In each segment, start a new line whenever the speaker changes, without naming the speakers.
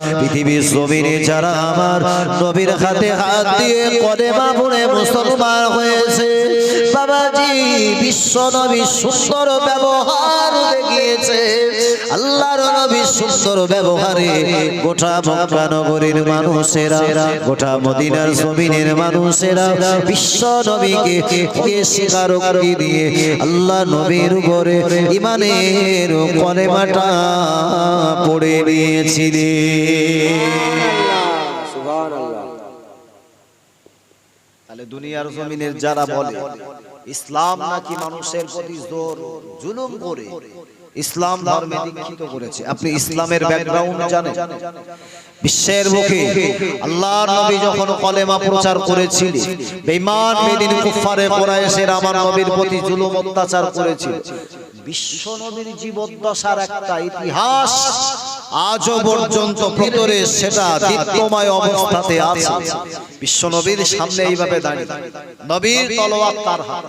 পৃথিবীর জমিনে যারা আমার নবীর হাতে হাত দিয়ে কলেমা পড়ে মুসলমান হয়েছে। বাবাজি, বিশ্ব নবী সুন্দর ব্যবহার আল্লাহর নবী সুন্দর ব্যবহারে গোটা মক্কা নগরীর মানুষেরা, গোটা মদিনার জমিনের মানুষেরা, বিশ্ব নবীকে কে স্বীকারোক্তি দিয়ে আল্লাহ নবীর উপরে ইমানের কলেমাটা পড়ে নিয়েছিলেন দুনিয়ার জমিনের যারা বলে, ইসলাম নাকি মানুষের প্রতি জোর, জুলুম করে? ইসলাম ধর্মে দীক্ষিত করেছে। আপনি ইসলামের ব্যাকগ্রাউন্ড জানেন। বিশ্বের মুখে আল্লাহর নবী যখন কলেমা প্রচার করেছিলেন বেঈমান মেদিন কুফারে কোরাইশের আমার নবীর প্রতি জুলুম অত্যাচার করেছিল বিশ্ব নবীর জীবদ্দশার একটা ইতিহাস আজও পর্যন্ত ভিতরে সেটা দীপ্তময় অবস্থাতে আছে। বিশ্ব নবীর সামনে এইভাবে দাঁড়িয়ে। নবীর তলোয়ার তার হাত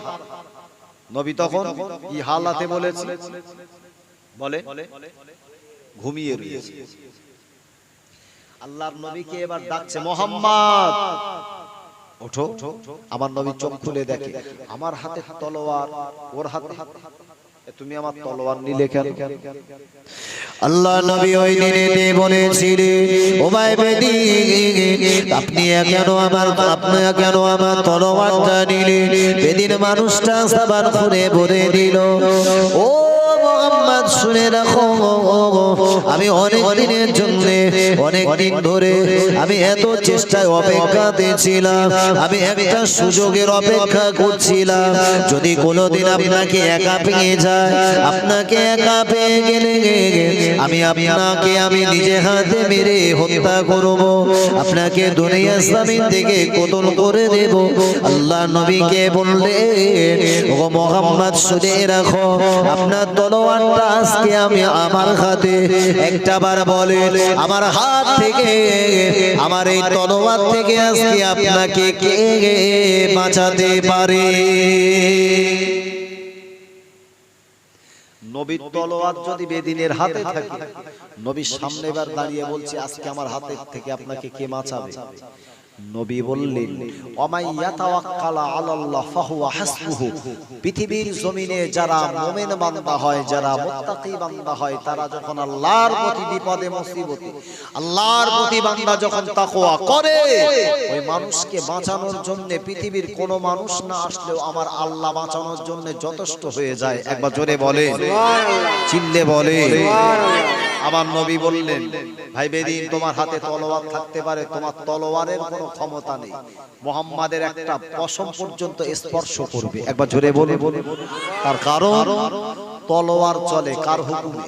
নবী তখন ই হালাতে বলেছে। বলে? ঘুমিয়ে রয়েছে। আল্লাহর নবীকে এবার ডাকছে মোহাম্মদ! ওঠো আমার নবী চোখ খুলে দেখে। আমার হাতে তলোয়ার ওর হাতে তুমি আমার তলোয়ার নিলে কেন? আল্লাহ নবী ওই দিনেতে বলেছিলেন ও ভাই বেদি আপনি কেন আমার আপনি কেন আমার তলোয়ারটা নিলেন? বেদিন মানুষটা সাবান খুলে ভরে দিল ও মোহাম্মদ, শুনে রাখো। আমি অনেক দিনের জন্য, অনেক দিন ধরে আমি এত চেষ্টায় অপেক্ষাতে ছিলাম আমি একটা সুযোগের অপেক্ষা করছিলাম। যদি কোনোদিন আপনাকে একা পেয়ে যায়, আপনাকে একা পেয়ে গেলে আমি আপনাকে আমি নিজে হাতে মেরে হত্যা করব। আপনাকে দুনিয়া ইসলামিন থেকে কতল করে দেব। আল্লাহ নবীকে বললে ও মোহাম্মদ, শুনে রাখো। আপনার তলোয়ারটা আজকে আমি আমার হাতে একটা বার বলে আমার হাত থেকে আমার এই তলোয়ার থেকে আজকে আপনাকে কে বাঁচাতে পারে? নবীর তলোয়ার যদি বেদিনের হাতে থাকে নবীর সামনে এবার দাঁড়িয়ে বলছে আজকে আমার হাতের থেকে আপনাকে কে বাঁচাবে? নবী বললেন পৃথিবীর জমিনে যারা মুমিন বান্দা হয় যারা মুত্তাকি বান্দা হয় তারা যখন আল্লাহর প্রতি বিপদে মুসিবতে আল্লাহর প্রতি বান্দা যখন তাকওয়া করে ওই মানুষকে বাঁচানোর জন্য পৃথিবীর কোনো মানুষ না আসলেও আমার আল্লাহ বাঁচানোর জন্য যথেষ্ট হয়ে যায়। একবার জোরে বলে চিল্লে বলে আমার নবী বললেন, ভাই বেদিন, তোমার হাতে তলোয়ার থাকতে পারে, তোমার তলোয়ারের কোনো ক্ষমতা নেই। মোহাম্মদের একটা পশম পর্যন্ত স্পর্শ করবে। একবার জোরে বলে বলে তার কারণ, তলোয়ার চলে কার হুকুমে?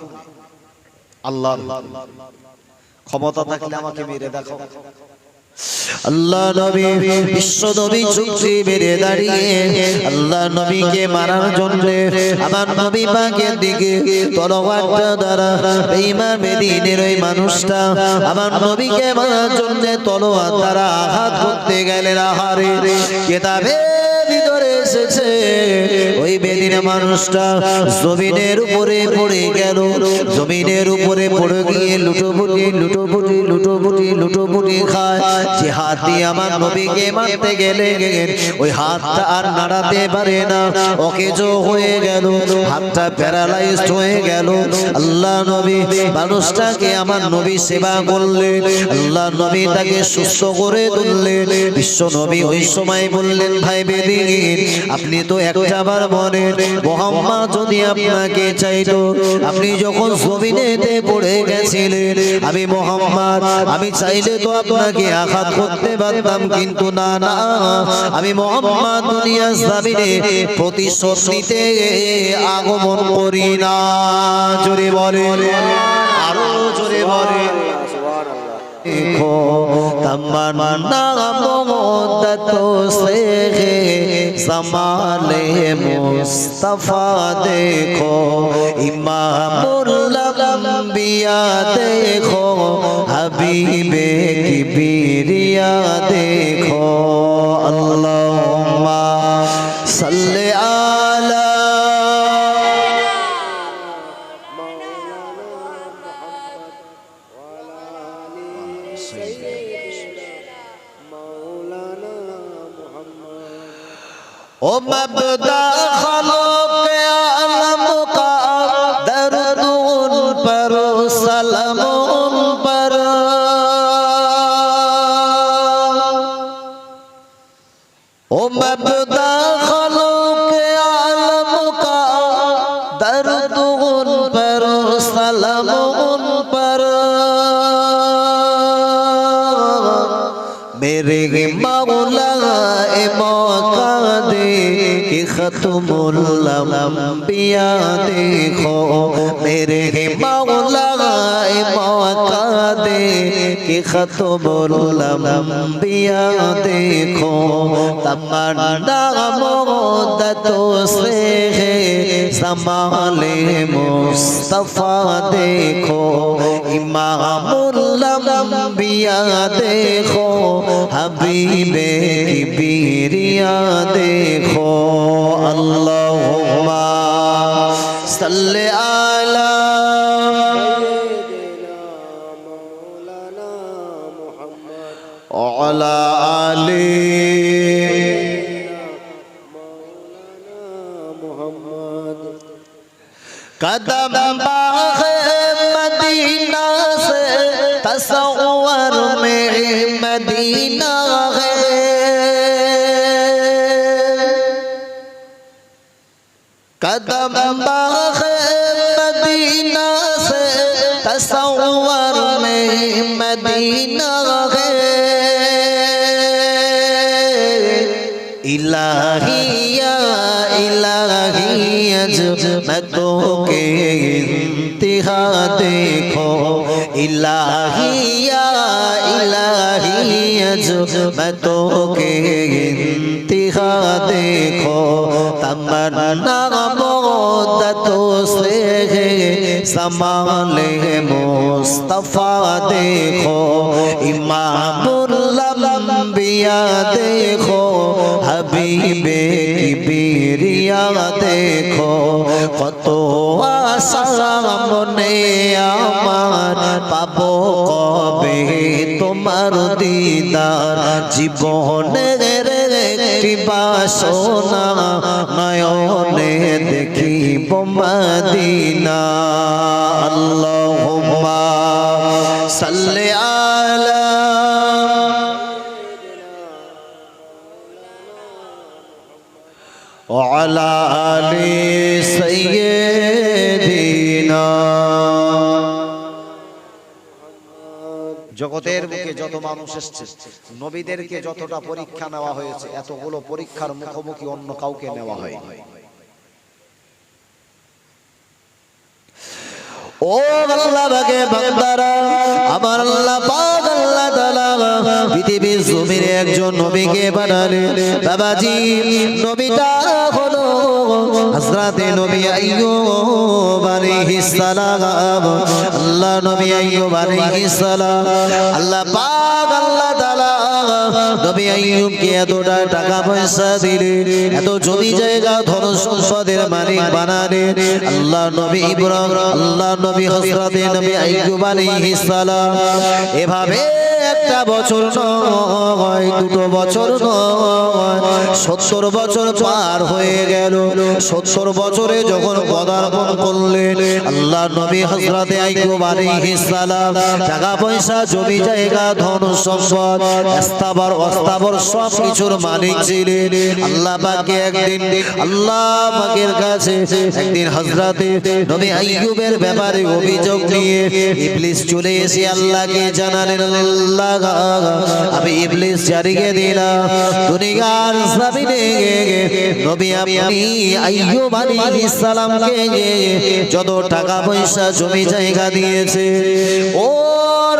আল্লাহ ক্ষমতা থাকলে আমাকে মেরে দেখো আল্লাহ নবী বিশ্ব নবী চুক্তি দাঁড়িয়ে আল্লাহ নবীকে মারার জন্য আমার নবী দিকে তলোয়ারটা দ্বারা মেদিনের ওই মানুষটা আমার নবীকে মারার জন্য তলোয়ার দ্বারা আঘাত করতে গেলেন। আহারে কেতাবে ভিতরে এসেছে, ওই মানুষটা জমিনের উপরে পড়ে গেল। জমিনের উপরে পড়ে গিয়ে লুটোপুটি লুটোপুটি লুটোপুটি লুটোপুটি খায়। যে হাত দিয়ে আমার নবীকে মারতে গেলে ওই হাতটা আর নাড়াতে পারে না। অকেজ হয়ে গেল, হাতটা প্যারালাইজড হয়ে গেল। আল্লাহ নবী মানুষটাকে আমার নবী সেবা করলেন। আল্লাহ নবী তাকে সুস্থ করে তুললেন। বিশ্ব নবী ওই সময় বললেন, ভাই বেদিন, আপনি তো একটা বার বলেন মোহাম্মদ, যদি আপনাকে চাইতো, আপনি যখন জমিনেতে পড়ে গেছিলেন, আমি মোহাম্মদ, আমি চাইলে তো আপনাকে আঘাত করতে পারতাম, কিন্তু না না। আমি মোহাম্মদ দুনিয়া জমিনে প্রতিশোধ নিতে আগমন করি না। জোরে বলে আরও জোরে বলে দেখো তমন নাম মোদত সে জমালে মুস্তফা দেখো ইমামুল আম্বিয়া দেখো হাবিবে কিবরিয়া দেখো। مبدا خلق মেরে মাওলা এ মকাদে কি খতমুল আম্বিয়া দেখো মেরে মাওলা এ মকাদে কি খতমুল আম্বিয়া দেখো তামান্না মোদাত সে হে সমালে মুস্তফা দেখো ইমামুল্লাম্বিয়া দেখো হাবিবে কিবিরিয়া দেখো আল্লাহুম্মা সাল্লি আলা وعلى آله में मदीना है कदम बाग मदीना से तस्वर में मदीना है इलाहिया इलाहिया मैं तो के इंतहा देखो इलाहिया इलाहिया मैं तो के इंतहा देखो तमन्ना मोदतों से है संभाले मुस्तफा देखो इमामुल अंबिया देखो हबीबे की पीरिया देखो কত আশা মনে আমার পাবো জীবনের একটি বাসনা নয়নে দেখিব মদিনা আল্লাহুম্মা সাল্লি আলা وعلى آل জগতের বুকে যত মানুষ এসছে নবীদেরকে যতটা পরীক্ষা নেওয়া হয়েছে এতগুলো পরীক্ষার মুখোমুখি অন্য কাউকে নেওয়া হয়। ও আল্লাহ বান্দারা, আমার আল্লাহ পাক আল্লাহ পৃথিবীর জমির একজন নবীকে বানালে বাবাজি, নবীটা হলো হযরতে নবী আইয়ুব আলাইহিস সালাম। আল্লাহ নবী আইয়ুব আলাইহিস সালাম। আল্লাহ পাক আল্লাহ নবী আইয়ুবকে এতটা টাকা পয়সা দিলেন, এত জমি জায়গা ধন সম্পদের মালিক বানালেন আল্লাহ নবী ইব্রাহিম, আল্লাহ নবী হযরতে নবী আইয়ুব আলাইহিস সালাম। এভাবে একটা বছর নয়, দুটো বছর নয়, সত্তর বছর পার হয়ে গেল। সত্তর বছরে যখন পদার্পণ করলেন, আল্লাহ নবী হজরতে টাকা পয়সা, জমি জায়গা ধন সম্পদ স্থাবর অস্থাবর সব কিছুর মালিক ছিলেন। আল্লাহ পাকে একদিন, আল্লাহ পাকের কাছে একদিন হজরতে নবী আইয়ুবের ব্যাপারে অভিযোগ নিয়ে ইবলিস চলে এসে আল্লাহকে জানালেন, আল্লাহ, আমি ইবলিস জারিয়ে দিলাম, দুনিয়ার জমিনে নবী আপনি আইয়ুব আলাইহিস সালামকে যত টাকা পয়সা জমি জায়গা দিয়েছে। ও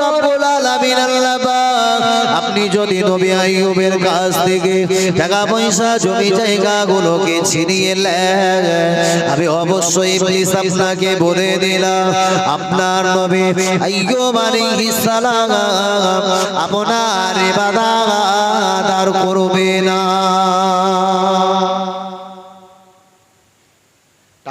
রব্বুল আলামিন, আল্লাহ আপনি যদি নবী আইয়ুবের কাছ থেকে টাকা পয়সা, জমি জায়গা গুলোকে ছিনিয়ে নেন আমি অবশ্যই ইবলিস আপনাকে বলে দিলাম, আপনার নবী আইয়ুব আলাইহিস সালাম আপনার ইবাদত আর করবে না।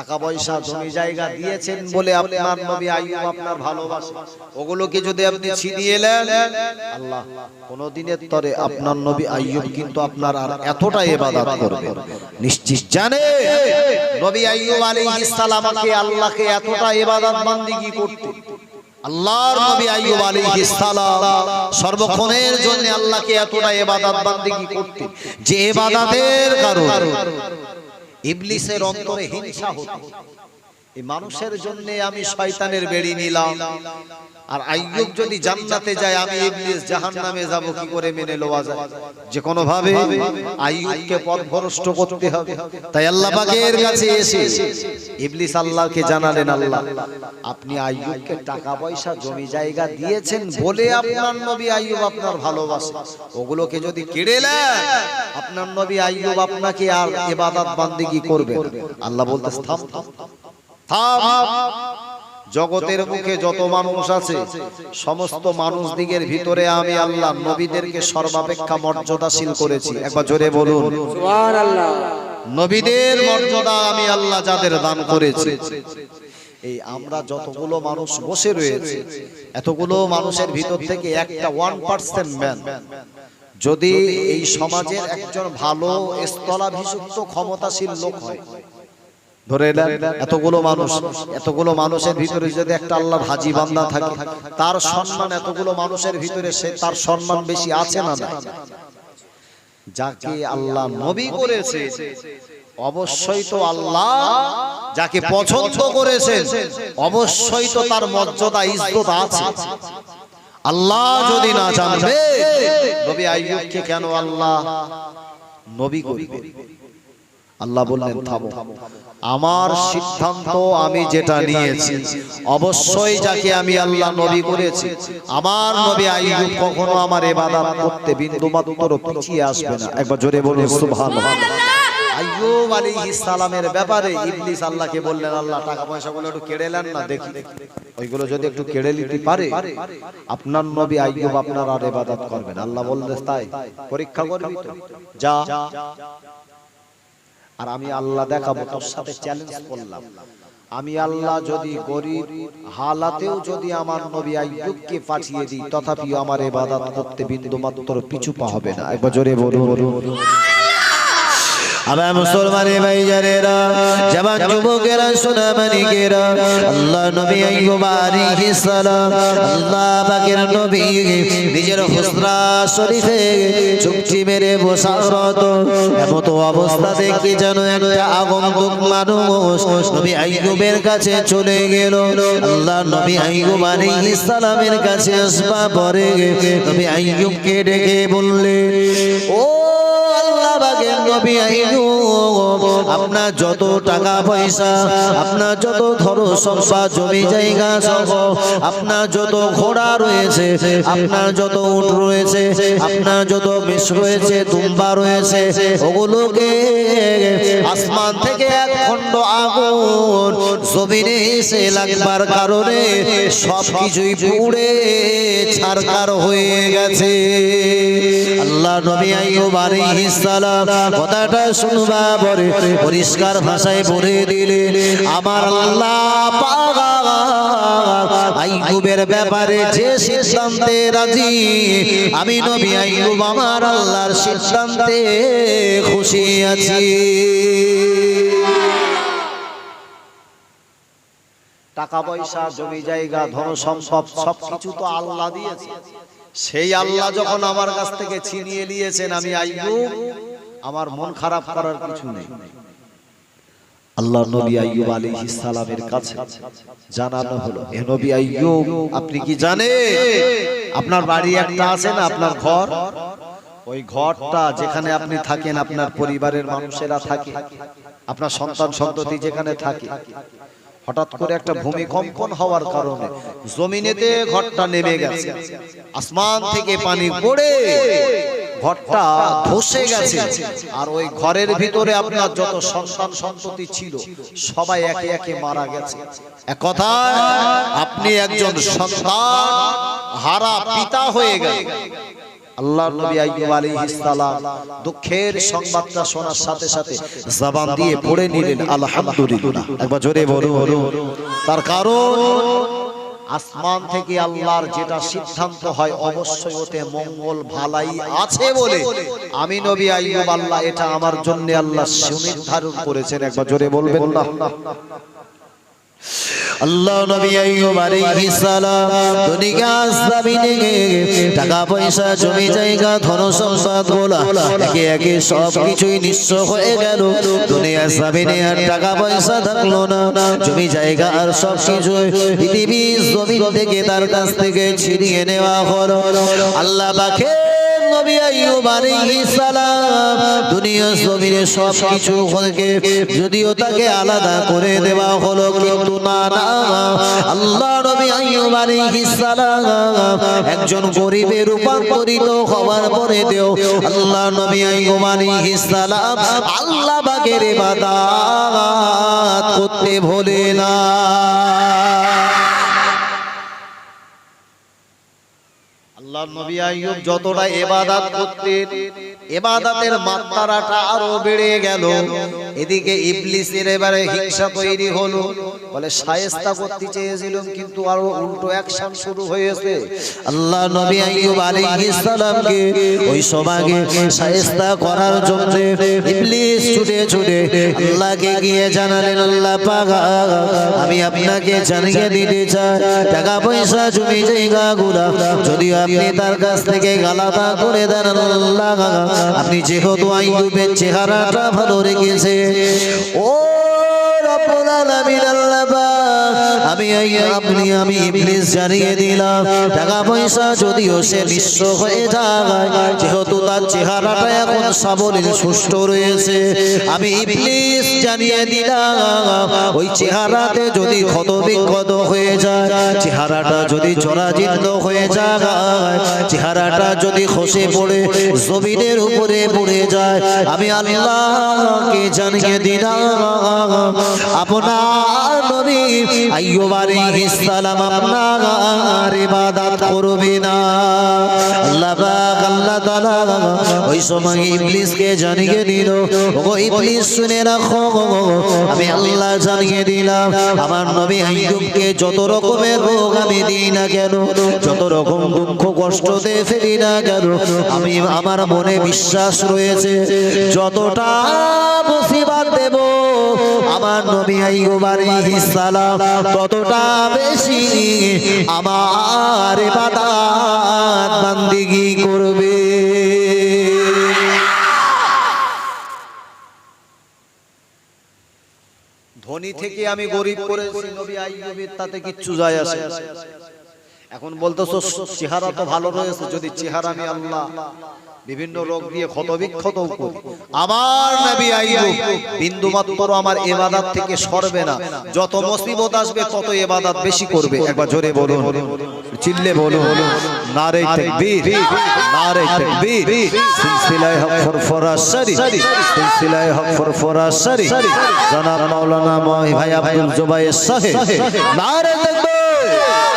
টাকা পয়সা জমি জায়গা দিয়েছেন বলে আপনার নবী আইয়ুব আপনার ভালোবাসে। ওগুলোকে যদি আপনি ছিনিয়ে নেন আল্লাহ কোনদিনের তরে আপনার নবী আইয়ুব কিন্তু আপনার আর এতটা ইবাদত করবে। নিশ্চিত জানে নবী আইয়ুব আলাইহিস সালামকে আল্লাহকে এতটা ইবাদত বান্দিগি করতে। আল্লাহর নবী আইয়ুব আলাইহিস সালাম সর্বক্ষণের জন্য আল্লাহকে এতটা ইবাদত বান্দিগি করতে। যে ইবাদতের কারণে ইবলিসের অন্তরে হিংসা হতো। এই মানুষের জন্য আমি শয়তানের বেড়ি নিলাম। আর আইয়ুব যদি জান্নাতে যায় আমি ইবলিস জাহান্নামে যাব কি করে মেনে লওয়া যায়? যে কোনো ভাবে আইয়ুবকে পথভ্রষ্ট করতে হবে। তাই আল্লাহ পাকের কাছে এসে ইবলিস আল্লাহকে জানালেন আল্লাহ আপনি আইয়ুবকে টাকা পয়সা জমি জায়গা দিয়েছেন বলে আপনার নবী আইয়ুব আপনার ভালোবাসে। ওগুলোকে যদি কেড়ে নেন আপনার নবী আইয়ুব আপনাকে আর ইবাদত বান্দিগি করবে আল্লাহ বলতে থাম থাম থাম জগতের মুখে যত মানুষ আছে সমস্ত মানুষ দিগের ভিতরে আমি আল্লাহ নবীদেরকে সর্বাপেক্ষা মর্যাদাশীল করেছি। একবার জোরে বলুন। নবীদের মর্যাদা আমি আল্লাহ যাদের দান করেছি। এই আমরা যতগুলো মানুষ বসে রয়েছে এতগুলো মানুষের ভিতর থেকে একটা ওয়ান পার্সেন্ট ম্যান যদি এই সমাজের একজন ভালো স্থলাভিষিক্ত ক্ষমতাশীল লোক হয় ধরে নেন, এতগুলো মানুষ, এতগুলো মানুষের ভিতরে যদি একটা আল্লাহর হাজি বান্দা থাকে, তার সম্মান এতগুলো মানুষের ভিতরে, সে তার সম্মান বেশি আছে না না যাকে আল্লাহ নবী করেছে, অবশ্যই তো আল্লাহ যাকে পছন্দ করেছেন অবশ্যই তো তার মর্যাদা, ইজ্জত আছে। আল্লাহ যদি না জানবে, নবী আইয়ুবকে কেন আল্লাহ নবী করবে? আল্লাহ বললেন, থামো। আমার সিদ্ধান্ত আমি যেটা নিয়েছি। অবশ্যই যাকে আমি আল্লাহ নবী করেছি। আমার নবী আইয়ুব কখনো আমার এবাদত করতে বিন্দু মাত্র পিছিয়ে আসবে না। একবার জোরে বলুন সুবহানাল্লাহ। আইয়ুব আলাইহিস সালামের ব্যাপারে ইবলিস আল্লাহকে বললেন আল্লাহ টাকা পয়সাগুলো একটু কেড়ে নেন না দেখি। ওইগুলো যদি একটু কেড়ে নিতে পারে আপনার নবী আইয়ুব আপনার আর ইবাদত করবেন আল্লাহ বললেন তাই পরীক্ষা করবি তো? যা। আর আমি আল্লাহ দেখাবো, তোর সাথে চ্যালেঞ্জ করলাম। আমি আল্লাহ যদি গরিব, হালাতেও যদি আমার নবী আইয়ুবকে পাঠিয়ে দিই তথাপি আমার ইবাদত করতে বিন্দু মাত্র পিছু পা হবে না। একবার জোরে বলুন।
আমার মুসলমানের ভাইজানেরা জবান যুবকেরা সোনা মানিকেরা আল্লাহ নবী আইয়ুব আলাইহিস সালাম আল্লাহ পাকের নবী নিজের হুসরা শরীফে চুপটি মেরে বসারত এমত অবস্থা দেখে যেন একটা আগন্তুক মানুষ নবী আইয়ুবের কাছে চলে গেল। আল্লাহ নবী আইয়ুব আলাইহিস সালামের কাছে আসবা পরে নবী আইয়ুবকে ডেকে বললে ও নবী আইয়ুব আপনার যত টাকা পয়সা, আপনার যত ধরো সম্পদ, জমি জায়গা সব, আপনার যত ঘোড়া রয়েছে, আপনার যত উট রয়েছে, আপনার যত মেষ রয়েছে, দুম্বা রয়েছে, ওগুলোকে আসমান থেকে এক খণ্ড আগুন জমিনে এসে লাগবার কারণে সব কিছুই পুড়ে ছারকার হয়ে গেছে। আল্লাহ নবী আইয়ুব আলাইহিস সালাম কথাটা শুনবা পরে পরিষ্কার ভাষায় বলে দিলে আমার আল্লাহ পাক আইয়ুবের ব্যাপারে যে সিদ্ধান্তে রাজি, আমি নবী আইয়ুব আমার আল্লাহর সিদ্ধান্তে খুশি আছি।
টাকা পয়সা, জমি জায়গা, ধন সম্পদ, সবকিছু তো আল্লাহ দিয়েছে। সেই আল্লাহ যখন আমার কাছ থেকে ছিনিয়ে নিয়েছেন, আমি আইয়ুব আমার মন খারাপ করার কিছু নেই। আল্লাহ নবী আইয়ুব আলাইহিস সালামের কাছে জানানো হলো এ নবী আইয়ুব আপনি কি জানেন? আপনার বাড়ি একটা আছে না আপনার ঘর? ওই ঘরটা যেখানে আপনি থাকেন আপনার পরিবারের মানুষেরা থাকে। আপনার সন্তান সন্ততি যেখানে থাকে। হঠাৎ করে একটা ভূমিকম্পন হওয়ার কারণে জমিনেতে ঘরটা নেমে গেছে। আসমান থেকে পানি পড়ে ঘরটা ধসে গেছে। আর ওই ঘরের ভিতরে আপনার যত সন্তান সন্ততি ছিল সবাই একে একে মারা গেছে। এক কথায় আপনি একজন সন্তান হারা পিতা হয়ে গেল। আল্লাহ নবী আইয়ুব আলাইহিস সালাম দুঃখের সংবাদটা শোনার সাথে সাথে জবান দিয়ে পড়ে নিলেন, আলহামদুলিল্লাহ। একবার জোরে তার কারণ, আসমান থেকে আল্লাহর যেটা সিদ্ধান্ত হয়, অবশ্যই ওতে মঙ্গল ভালাই আছে বলে। আমি নবী আইয়ুব আল্লাহ, এটা আমার জন্য আল্লাহ সুনির্ধারণ করেছেন। একবার জোরে বলবেন না।
আল্লাহ নবী আইয়ুব আলাইহিস সালাম দুনিয়া জমিনে টাকা পয়সা, জমি জায়গা, ধন সম্পদ গোলা একে একে সব কিছুই নিঃস্ব হয়ে গেল। দুনিয়া জমিনে আর টাকা পয়সা থাকল না। জমি জায়গা আর সব কিছু পৃথিবীর জমিন থেকে তার কাছ থেকে ছিনিয়ে নেওয়া হলো। আল্লাহ পাখে আল্লাহ একজন গরিবে রূপান্তরিত হওয়ার পরে দেও, আল্লাহ নবী আইয়ুব আলাইহিস সালাম আল্লাহ বাগের ইবাদত করতে ভোলে না।
নবী আইয়ুব যতটা ইবাদত করতেন ইবাদতের মাত্রাটা আরও বেড়ে গেল। এদিকে ইবলিসের এবারে হিংসা তৈরি হলো। বলে শায়েস্তা করতে চেয়েছিলাম, কিন্তু আরও উল্টো অ্যাকশন শুরু হয়েছে।
আল্লাহ নবী আইয়ুব আলাইহিস সালামকে ওই শায়েস্তা করার জন্য ইবলিস ছুটে ছুটে আল্লাহকে গিয়ে জানালেন, আল্লাহ পাক, আমি আপনাকে জানিয়ে দিতে চাই, টাকা পয়সা জমি যদি আপনি তার কাছ থেকে গালাতা করে দেন আপনি যেহেতু আইয়ুবের চেহারাটা ভালো রেখেছে ও রব্বুল আলামিন, আল্লাহ আমি আপনি, আমি ইবলিস জানিয়ে দিলাম। টাকা পয়সা যদিও সে নিঃস্ব হয়ে যায়, যেহেতু তার চেহারাটা এখন সাবলীল, সুষ্ঠ রয়েছে। আমি ইবলিস জানিয়ে দিলাম, ওই চেহারাতে যদি ক্ষত বিক্ষত হয়ে যায়, চেহারাটা যদি জরাজীর্ণ হয়ে যায়, চেহারাটা যদি খসে পড়ে, জমিনের উপরে পড়ে যায়, আমি আল্লাহকে জানিয়ে দিলাম, আপনার নবী আপনার ইবাদত না। আল্লাহ পাক, আল্লাহ তাআলা ওই সময় জানিয়ে দিল ও ইবলিস, শুনে রাখো, আমি আল্লাহ জানিয়ে দিলাম, আমার নবী আইয়ুবকে যত রকমের রোগ আমি দিই না কেন, যত রকম দুঃখ, কষ্ট দিয়ে ফেলি না কেন, আমি, আমার মনে বিশ্বাস রয়েছে, যতটা মুসিবত দেব আমার নবী আইয়ুব আলাইহিস সালাম ততটা বেশি আমার ইবাদত বান্দিগি করবে।
ধনী থেকে আমি গরিব করেছি, নবী আইয়ুবের তাতে কিচ্ছু যায় আসে এখন বলতেছো, চেহারা তো ভালো রয়েছে, যদি চেহারা আমি আল্লাহ। বিভিন্ন রোগ দিয়ে ক্ষত বিক্ষত করি আমার নবী আইয়ুব বিন্দু মাত্র আমার ইবাদত থেকে সরবে না। যত মুসিবত আসবে তত ইবাদত বেশি করবে। একবার জোরে বলুন। চিল্লে বলুন। নারে তাকবীর। নারে তাকবীর। সিলসিলায়ে হক ফরফরা সারি। সিলসিলায়ে হক ফরফরা সারি। জনাব মাওলানা মহি ভাই আব্দুল জুবাইর সাহেব। নারে তাকবীর।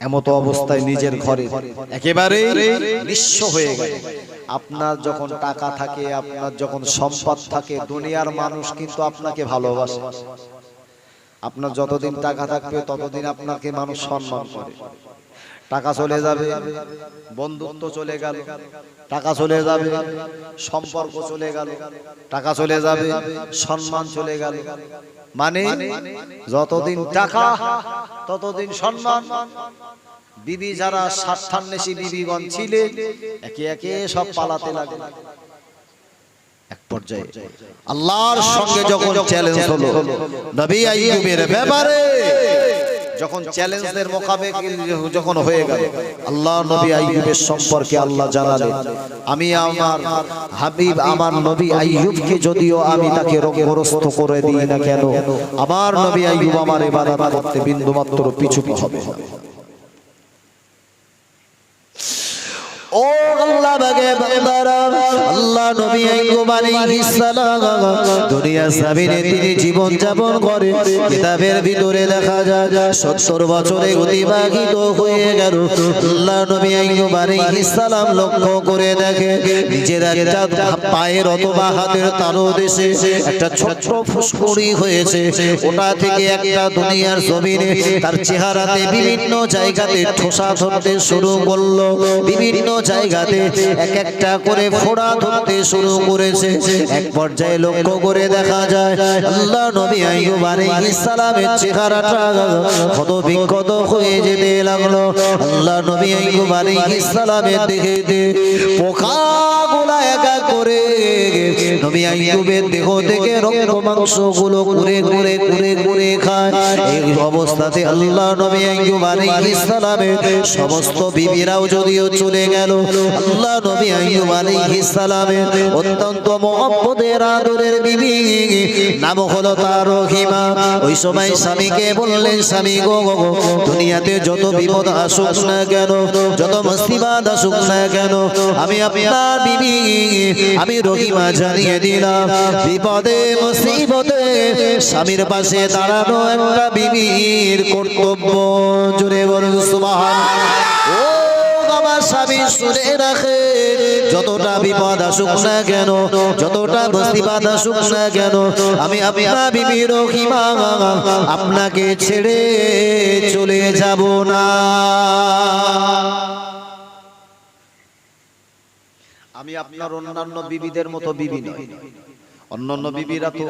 এমতো অবস্থায় নিজের ঘরে একেবারে নিঃস্ব হয়ে গেল। আপনার যখন টাকা থাকে, আপনার যখন সম্পদ থাকে, দুনিয়ার মানুষ কিন্তু আপনাকে ভালোবাসে। আপনার যতদিন টাকা থাকবে, ততদিন আপনাকে মানুষ সম্মান করে। টাকা চলে যাবে বন্ধুত্ব চলে গেল টাকা চলে যাবে সম্পর্ক চলে গেল টাকা চলে যাবে সম্মান চলে গেল। মানে যতদিন টাকা ততদিন সম্মান। বিবি যারা স্বার্থান্বেষী বিবিগণ ছিলেন একে একে সব পালাতে লাগে এক পর্যায়ে আল্লাহর সঙ্গে যখন চ্যালেঞ্জ হলো নবী আইয়ুবের ব্যাপারে যখন চ্যালেঞ্জের মোকাবেলা যখন হয়ে গেল আল্লাহ নবী আইয়ুবের সম্পর্কে আল্লাহ জানালেন আমি আমার হাবিব আমার নবী আইয়ুবকে যদিও আমি তাকে রোগগ্রস্ত করে দিই না কেন? আমার নবী আইয়ুব আমার ইবাদত করতে বিন্দুমাত্র পিছু হবে।
ও
ও আল্লাহ আল্লাহ নবী আইয়ুব আলাইহিস সালাম দুনিয়া সাবিনে তিনি জীবন যাপন করে। কিতাবের ভিতরে দেখা যায় 70 বছরে অতিবাহিত গেল। আল্লাহ নবী আইয়ুব আলাইহিস সালাম লক্ষ্য করে দেখে, নিজের একটা পায়ের অথবা হাতের তালু দেশে একটা ছোট্ট ফুসকুড়ি হয়েছে। ওটা থেকে একটা দুনিয়ার জমিনে তার চেহারাতে বিভিন্ন জায়গাতে ঠোসা ধরতে শুরু করল। বিভিন্ন জায়গাতে এক একটা করে ফোড়া ধরতে শুরু করেছে। এক পর্যায়ে লক্ষ্য করে দেখা যায়, আল্লাহ নবী আইয়ুব আলাইহিস চেহারাটা কত বিক্ষত হয়ে যেতে লাগল। আল্লাহ নবী আইয়ুব আলাইহিস সালামের পোকা গুলা একা করে। নবী আইয়ুবের দেহ থেকে রক্ত মাংসগুলো ঘুরে ঘুরে ঘুরে ঘুরে খায়। এই অবস্থাতে আল্লাহ নবী আইয়ুব আলাইহিস সালামের সমস্ত বিবিরাও যদিও চলে গেল, আল্লাহ নবী আইয়ুব আলাইহিস সালামের অত্যন্ত মহব্বতের আদরের বিবি নাম হলো তার রহিমা। ওই সময় স্বামীকে বললেন, স্বামী গো গো, দুনিয়াতে যত বিপদ আসুক না কেন, যত মুসিবাত আসুক না কেন, আমি আপনার বিবি আমি রহিমা জানিয়ে দিলাম। বিপদে মুসিবতে স্বামীর পাশে দাঁড়ানো একটা বিবির কর্তব্য। জুড়ে বলুন সুবহান ও আমার স্বামী শুনে রাখে। যতটা বিপদ আসুক না কেন যতটা মুসিবত আসুক না কেন আমি আপনার বিবি রহিমা আপনাকে ছেড়ে চলে যাব না।
আমি আপনার অন্যান্য বিবিদের মতো বিবি নই। অন্যান্য বিবিরা তো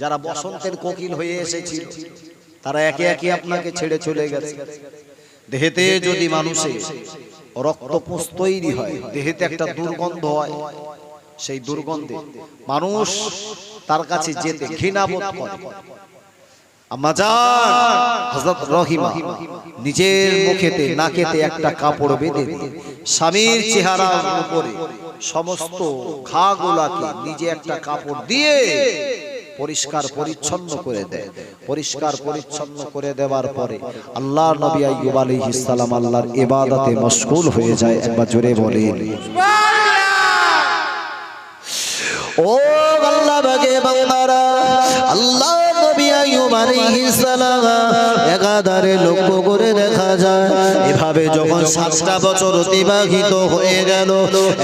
যারা বসন্তের কোকিল হয়ে এসেছিল তারা একে একে আপনাকে ছেড়ে চলে গেছে। দেহেতে যদি মানুষে রক্তপোষ তৈরি হয় দেহেতে একটা দুর্গন্ধ হয় সেই দুর্গন্ধে মানুষ তার কাছে যেতে ঘৃণা বোধ করে। আম্মাজান হযরত রহিমা নিজের মুখেতে নাকেতে একটা কাপড় বেঁধে স্বামীর চেহারার উপরে সমস্ত নিজে একটা কাপড় দিয়ে পরিষ্কার পরিচ্ছন্ন করে দেয়। পরিষ্কার পরিচ্ছন্ন করে দেওয়ার পরে আল্লাহ নবী আইয়ুব আলাইহিস সালাম আল্লাহর ইবাদতে মশগুল হয়ে যায়। একবার জোরে বলেন।
ও আল্লাহ বাগে বান্দারা আল্লাহ একাধারে লক্ষ্য করে দেখা যায়, এভাবে যখন সাতটা বছর অতিবাহিত হয়ে গেল,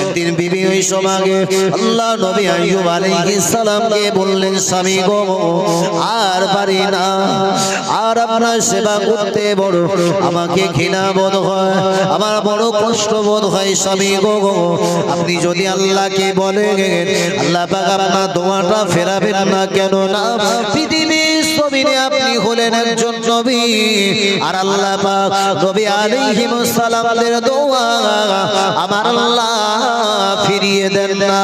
একদিন বিবি সমাগে আল্লাহ নবী আইয়ুব আলাইহিস সালামকে বললেন, স্বামী গো, আর পারি না। আর আপনার সেবা করতে বড় আমাকে ঘৃণা বোধ হয়, আমার বড় কষ্ট বোধ হয়, স্বামী গো আপনি যদি আল্লাহকে বলেন, আল্লাহ পাক আপনার দোয়াটা ফেরাবেন না কেন না পৃথিবীর জমিনে আপনি হলেন একজন নবী। আর আল্লাহ পাক নবী আলাইহিস সালামের দোয়া আমার আল্লাহ ফিরিয়ে দেন না।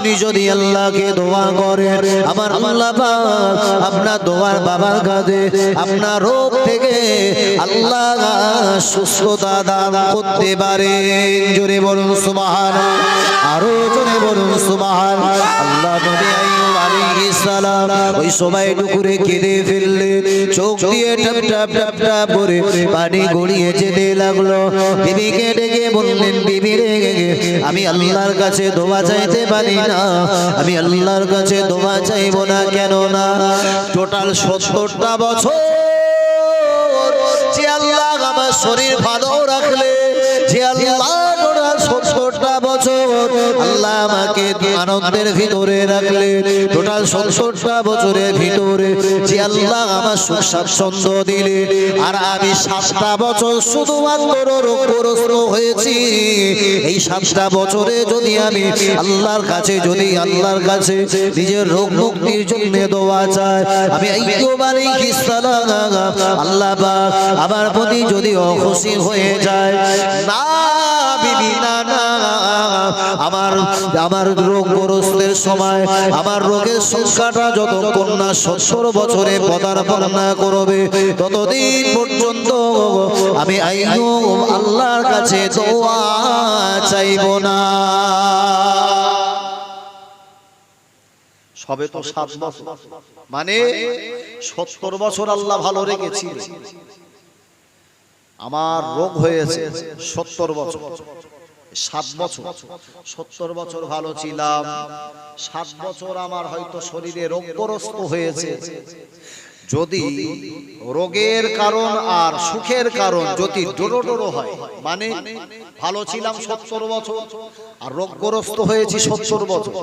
আপনি যদি আল্লাহকে দোয়া করেন, আমার আল্লাহ আপনার দোয়ার বাবার কাছে আপনার রোগ থেকে আল্লাহ সুস্থতা দান করতে পারে। জোরে বলুন সুবাহ আরও জোরে বলুন সুবাহ আল্লাহ আলাইহিস সালাম। ওই কেঁদে ফেললে, চোখ দিয়ে করে পানি গড়িয়ে যেতে লাগল। বললেন, বিবি আমি আল্লাহর কাছে দোয়া চাইতে পারি না। আমি আল্লাহর কাছে দোয়া চাইব না কেন না টোটাল সত্তরটা বছর যে আল্লাহ আমার শরীর ভালো রাখলে, যে আল্লাহ আল্লাহ আমাকে আনন্দের ভিতরে রাখলে, টোটাল সত্তরটা বছরের ভিতরে যে আল্লাহ আমার সুখ স্বাচ্ছন্দ্য দিলে, আর আমি সাতটা বছর শুধুমাত্র রোগগ্রস্ত হয়েছি। এই সাতটা বছরে যদি আমি আল্লাহর কাছে, যদি আল্লাহর কাছে নিজের রোগ মুক্তির জন্য দোয়া চাই, আমি আল্লাহ আমার প্রতি যদি অখুশি হয়ে যায়, না আমার আমার রোগগ্রস্তের সময়, আমার রোগের সংখ্যাটা যতক্ষণ না সত্তর বছরে পদার্পণ না করবে, ততদিন পর্যন্ত আমি আল্লাহর কাছে চাইব না।
সবে তো সাত বছর। মানে সত্তর বছর আল্লাহ ভালো রেখেছিল আমার রোগ হয়েছে সত্তর বছর। সাত বছর, সত্তর বছর ভালো ছিলাম, সাত বছর আমার হয়তো শরীরে রোগগ্রস্ত হয়েছে। যদি রোগের কারণ আর সুখের কারণ যদি ডোরো ডোরো হয় মানে ভালো ছিলাম সত্তর বছর আর রোগগ্রস্ত হয়েছি সত্তর বছর,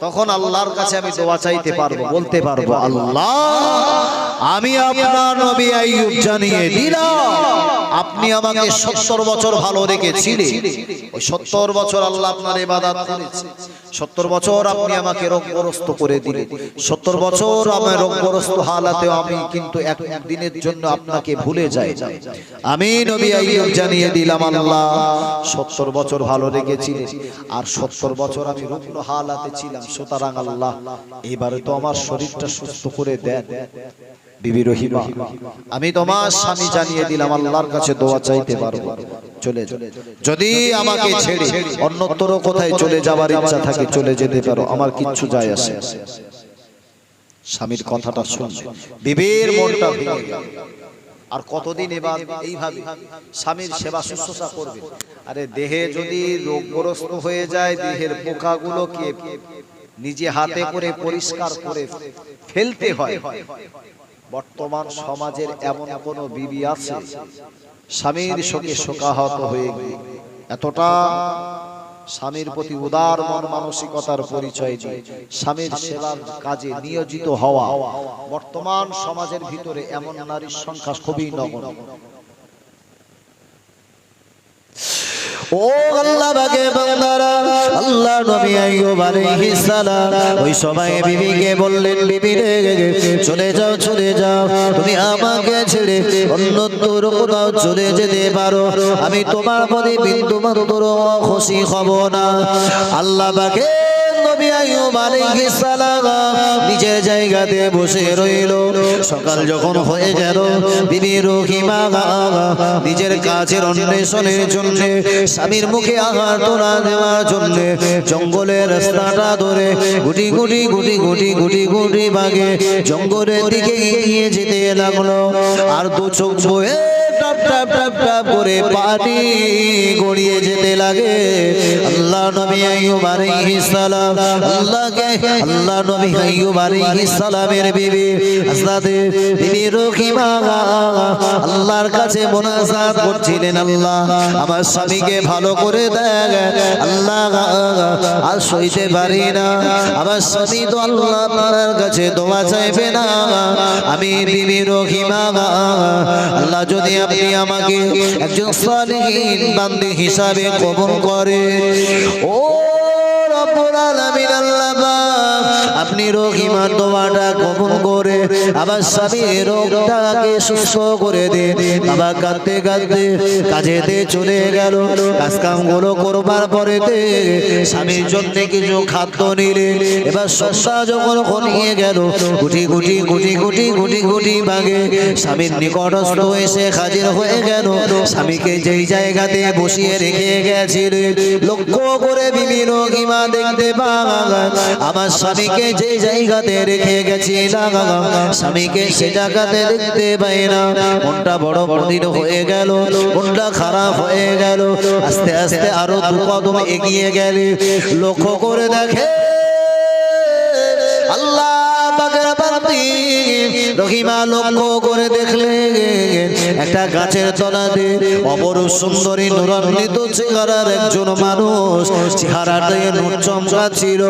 তখন আল্লাহর কাছে আমি দোয়া চাইতে পারব, বলতে পারব, আল্লাহ
আমি আপনার নবী আইয়ুব জানিয়ে দিলাম,
আপনি আমাকে সত্তর বছর ভালো রেখেছিলেন। ওই সত্তর বছর আল্লাহ আপনার ইবাদত করেছে। সত্তর বছর আপনি আমাকে রোগগ্রস্ত করে দিলেন। সত্তর বছর আমার রোগগ্রস্ত হালাতে আমি কিন্তু এক দিনের জন্য আপনাকে ভুলে যাই
আমি নবী আইয়ুব জানিয়ে দিলাম, আল্লাহ,
সত্তর বছর ভালো রেখেছিলেন আর সত্তর বছর আমি রুগ্ন হালাতে ছিলাম। সুতরাং আল্লাহ, এবারে তো আমার শরীরটা সুস্থ করে দেন। বিবি রহিমা, আমি তোমার স্বামী জানিয়ে দিলাম, আল্লাহর কাছে দোয়া চাইতে পারব। চলে যদি আমাকে ছেড়ে অন্যত্র কোথায় চলে যাবার ইচ্ছা থাকে, চলে যেতে পারো। আমার কিচ্ছু যায় আসে স্বামীর কথাটা শুনবে বিবির মনটা আর কতদিন এবার এইভাবে স্বামীর সেবা শুশ্রূষা করবে? আরে দেহে যদি রোগগ্রস্ত হয়ে যায়, দেহের পোকাগুলোকে নিজে হাতে করে পরিষ্কার করে ফেলতে হয় বর্তমান সমাজের এমন কোন বিবি আছে? স্বামীর শোকে শোকাহত হয়ে গিয়ে এতটা স্বামীর প্রতি উদার মন মানসিকতার পরিচয় দিয়ে স্বামীর সেবার কাজে নিয়োজিত হওয়া। বর্তমান সমাজের ভিতরে এমন নারীর সংখ্যা খুবই নগণ্য।
ও আল্লাহ বাগে বান্দারা, আল্লাহ নবী আইয়ুব আলাইহিস সালাম, ওই সবাই বিবিকে বললেন, বিবি রে, চলে যাও চলে যাও, তুমি আমাকে ছেড়ে অন্যত্র কোথাও চলে যেতে পারো, আমি তোমার প্রতি বিন্দু মাত্র খুশি হব না। আল্লাহ বাগে নিজের জায়গাতে বসে রইল। সকাল যখন হয়ে গেল, বিবি রহিমা নিজের কাজের অন্বেষণের জন্য, স্বামীর মুখে আঘাত তোলা দেওয়ার জন্য জঙ্গলের রাস্তাটা ধরে গুটি গুটি গুটি গুটি গুটি গুটি ভাগে জঙ্গলের দিকে এগিয়ে যেতে লাগল। আর দু চোখ বয়ে টপ টপ টপ করে পানি গড়িয়ে যেতে লাগে। আল্লাহ নবী আইয়ুব আলাইহিস সালাম, আল্লাহকে, আল্লাহ নবী আইয়ুব আলাইহিস সালামের বিবি হযরত বিবি রহিমা। আল্লাহর কাছে মোনাজাত করছিলেন আল্লাহ। আমার স্বামীকে ভালো করে দেন আল্লাহ, আর সইতে পারি না। আমার স্বামী তো আল্লাহ আপনার কাছে দোয়া চাইবে না। আমি বিবি রহিমা। আল্লাহ যদি আপনি আমাকে একজন সালিহিন বান্দি হিসাবে কবুল করে। ও রব্বুল আলামিন আল্লাহ আপনি রহিমার দোয়াটা কবুল করে, আবার স্বামীর রোগটাকে সুস্থ করে দিন। আবার কাঁদতে কাঁদতে কাজেতে চলে গেল কাজ কামগুলো করবার পরে স্বামীর জন্য কিছু খাদ্য নিলে, এবার সস্তা যখন নিয়ে গেল, গুটি গুটি গুটি গুটি গুটি গুটি ভাগে স্বামীর নিকটস্থ এসে হাজির হয়ে গেল। স্বামীকে যেই জায়গাতে বসিয়ে রেখে গেছিল লক্ষ্য করে বিভিন্ন কিমা দেখতে পাগান আমার স্বামীকে যে জায়গাতে রেখে স্বামীকে সে জায়গাতে দেখতে পাই না। মনটা বড় কঠিন হয়ে গেল, মনটা খারাপ হয়ে গেল। আস্তে আস্তে আরও কদম এগিয়ে গেলে লক্ষ্য করে দেখে, আল্লাহ রহিমা লক্ষ্য করে দেখলে একটা গাছের তলাতে অপরূপ সুন্দরী নুরান্বিত চেহারার একজন মানুষ। চমকা ছিল।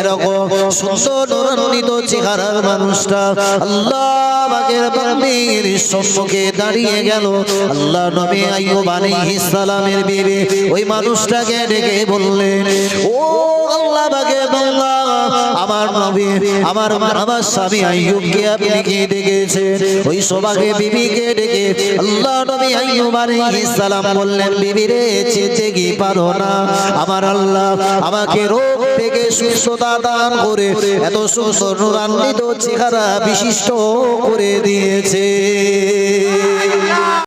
এরকম সুন্দর নুরান্বিত চেহারার মানুষটা আল্লাহ দাঁড়িয়ে গেল। আল্লাহ নবী সালামের ওই মানুষটাকে ডেকে বললেন, ও আল্লাহ আমার নবী, আমার আমার স্বামী আইয়ুবকে আপনি কি ডেকেছেন ওই সবাকে বিবিকে ডেকে আল্লাহ নবী আইয়ুব আলাইহিস সালাম বললেন, বিবি রে, চেতে কি পারো না? আমার আল্লাহ আমাকে রোগ থেকে সুস্থতা দান করে এত সুন্দর নুরান্বিত চেহারা বিশিষ্ট করে দিয়েছে।